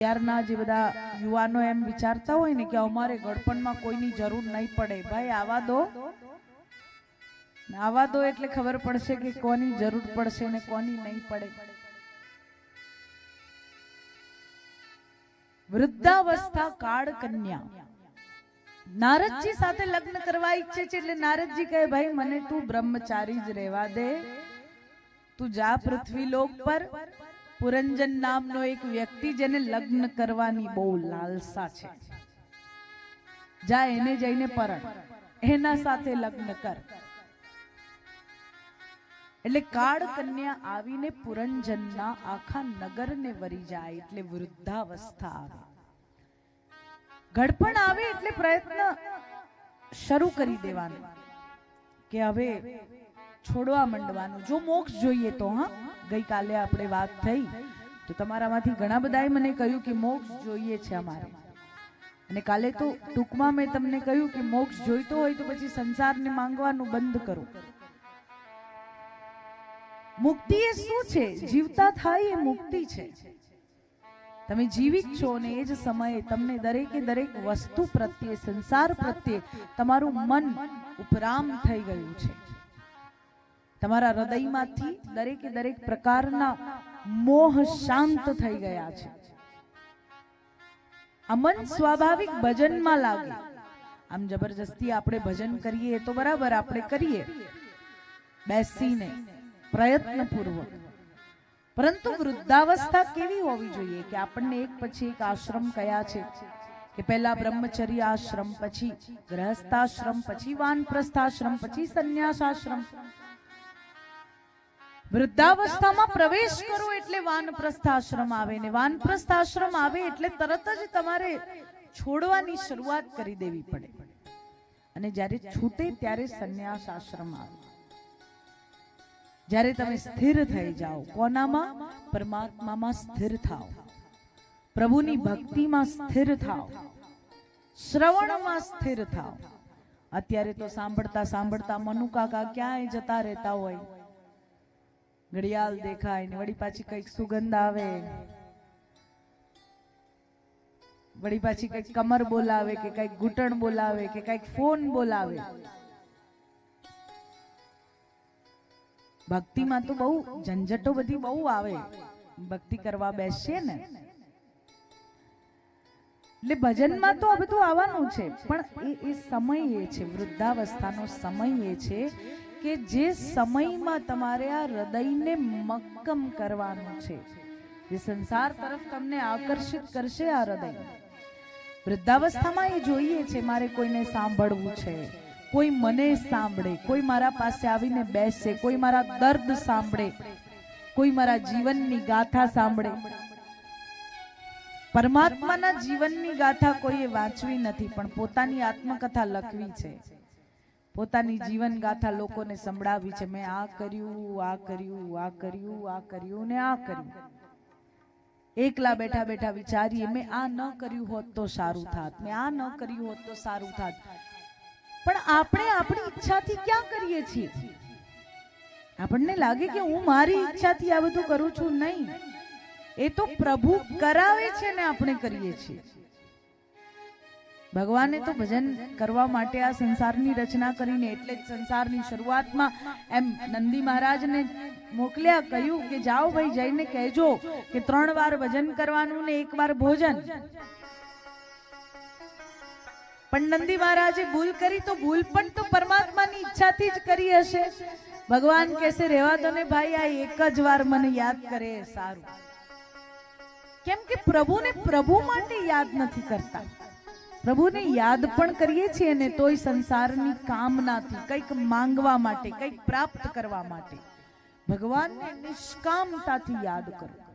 ત્યારના જે બધા યુવાનો એમ વિચારતા હોય ને કે અમારે ગળપણમાં કોઈની જરૂર નહીં પડે. ભાઈ, આવા દો. આવા દો એટલે ખબર પડશે કે કોની જરૂર પડશે ને કોની નહીં પડે. વૃદ્ધાવસ્થા કાળ કન્યા નારદજી સાથે લગ્ન કરવા ઈચ્છે છે એટલે નારદજી કહે, ભાઈ, મને તું બ્રહ્મચારી જ રહેવા દે. તું જા પૃથ્વી લોક પર. પુરંજન નામનો એક વ્યક્તિ જેને લગ્ન કરવાની બહુ લાલસા છે. જા એને જઈને પરણ. એના સાથે લગ્ન કર. એટલે કાળ કન્યા આવીને પુરંજનના આખા નગરને વરી જાય એટલે વૃદ્ધાવસ્થા આવે. ઘડપણ આવે એટલે પ્રયત્ન શરૂ કરી દેવાનો. કે હવે છોડવા માંડવાનું. જો મોક્ષ જોઈએ તો, હા? ગઈકાલે આપણે વાત થઈ. તો તમારામાંથી ઘણા બધાએ મને કહ્યું કે મોક્ષ જોઈએ છે અમારે. અને કાલે તો ટૂંકમાં મેં તમને કહ્યું કે મોક્ષ જોઈતો હોય તો પછી સંસારને માંગવાનું બંધ કરો. મુક્તિ એ શું છે? જીવતા થાય એ મુક્તિ છે. તમે જીવિત છો ને એ જ સમયે તમને દરેકે દરેક વસ્તુ પ્રત્યે, સંસાર પ્રત્યે તમારું મન ઉપરામ થઈ ગયું છે. તમારા હૃદયમાંથી દરેકે દરેક પ્રકારના મોહ શાંત થઈ ગયા છે. આ સ્વાભાવિક ભજનમાં લાગે. આમ જબરજસ્તી આપણે ભજન કરીએ તો બરાબર આપણે કરીએ. બેસીને પ્રયત્નપૂર્વક. પરંતુ વૃદ્ધાવસ્થા કેવી હોવી જોઈએ કે આપણને એક પછી એક આશ્રમ કયા છે? કે પહેલા બ્રહ્મચર્ય આશ્રમ, પછી ગ્રહસ્થાશ્રમ, પછી વાનપ્રસ્થાશ્રમ, પછી સંન્યાસાશ્રમ? વૃદ્ધાવસ્થામાં પ્રવેશ કરો એટલે વાનપ્રસ્થાશ્રમ આવે ને વાનપ્રસ્થાશ્રમ આવે એટલે તરત જ તમારે છોડવાની શરૂઆત કરી દેવી પડે. અને જ્યારે છૂટે ત્યારે સંન્યાસ આશ્રમ આવે. જ્યારે તમે સ્થિર થઈ જાઓ, કોનામાં? પરમાત્મામાં સ્થિર થાઓ. પ્રભુની ભક્તિમાં સ્થિર થાઓ. શ્રવણમાં સ્થિર થાઓ. અત્યારે તો સાંભળતા સાંભળતા મનુકાકા ક્યાંય જતા રહેતા હોય? ઘડિયાળ દેખાય ને વળી પાછી કંઈક સુગંધ આવે. વળી પાછી કંઈક કમર બોલાવે કે કંઈક ઘૂંટણ બોલાવે કે કંઈક ફોન બોલાવે. ભક્તિમાં તો બહુ ઝંઝટો બધી બહુ આવે. ભક્તિ કરવા બેસીએ ને. એટલે ભજનમાં તો આ બધું આવવાનું છે, પણ એ એ સમય એ છે, વૃદ્ધાવસ્થાનો સમય એ છે કે જે સમયમાં તમારે આ હૃદયને મક્કમ કરવાનું છે. જે સંસાર તરફ તમને આકર્ષિત કરશે આ હૃદય. વૃદ્ધાવસ્થામાં એ જોઈએ છે, મારે કોઈને સાંભળવું છે. કોઈ મને સાંભળે, કોઈ મારા પાસે આવીને બેસે, કોઈ મારા દર્દ સાંભળે, કોઈ મારા જીવનની ગાથા સાંભળે. પરમાત્માના જીવનની ગાથા કોઈએ વાંચવી નથી, પણ પોતાની આત્મકથા લખવી છે. પોતાની જીવન ગાથા લોકોને સંભળાવી છે. મેં આ કર્યું આ કર્યું આ કર્યું આ કર્યું ને આ કર્યું. એકલા બેઠા બેઠા વિચારીએ મેં આ ન કર્યું હોત તો સારું થાત. મેં આ ન કર્યું હોત તો સારું થાત. પણ આપણે આપણી ઈચ્છાથી ક્યાં કરીએ છીએ? આપણને લાગે કે હું મારી ઈચ્છાથી આ બધું કરું છું? નહીં. એ તો પ્રભુ કરાવે છે ને આપણે કરીએ છીએ. ભગવાને તો ભજન કરવા માટે આ સંસારની રચના કરીને એટલે જ સંસારની શરૂઆતમાં એમ નંદી મહારાજને મોકલ્યા, કહ્યું કે જાઓ ભાઈ, જઈને કહેજો કે ત્રણ વાર ભજન કરવાનું ને એક વાર ભોજન. પણ નંદી મહારાજે ભૂલ કરી તો ભૂલ પણ તો પરમાત્માની ઈચ્છાથી જ કરી હશે. ભગવાન કહેશે, રહેવા દો ને ભાઈ, આ એક જ વાર મને યાદ કરે સારું. કેમ કે પ્રભુને પ્રભુ માટે યાદ નથી કરતા. પ્રભુને યાદ પણ કરીએ છીએ ને તોય સંસારની કામનાથી કંઈક માંગવા માટે, કંઈક પ્રાપ્ત કરવા માટે ભગવાનને નિષ્કામતાથી યાદ કરો.